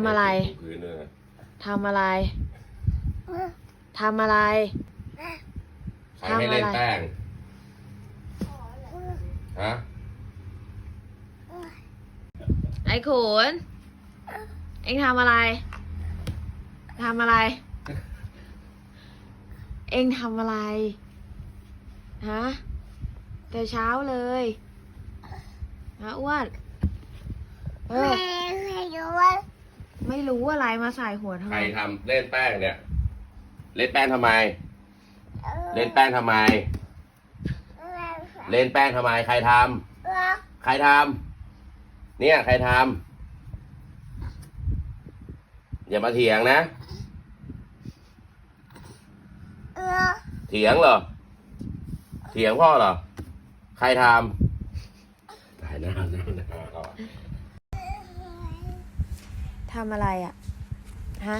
ำอะไร พื้นด้วยนะทำอะไร ทำอะไรใครให้เล่นทำอะไร แป้งฮะไอ้ขุนเอ็งทำอะไร ทำอะไร เอ็งทำอะไร ฮะ แต่เช้าเลยฮะอ้วน เออ ไม่รู้ ไม่รู้อะไรมาใส่หัวทำใคไมรทำเล่นแป้งเนี่ย เล่นแป้งทำไม เล่นแป้งทำไม เล่นแป้งทำไม ใครทำใครทำเนี่ยใครทำอย่ามาเถียงนะ เถียงเหรอ เถียงพ่อเหรอ ใครทำถ่ายหน้าหน้าหน้าก่อน ทำอะไรอะ ฮะ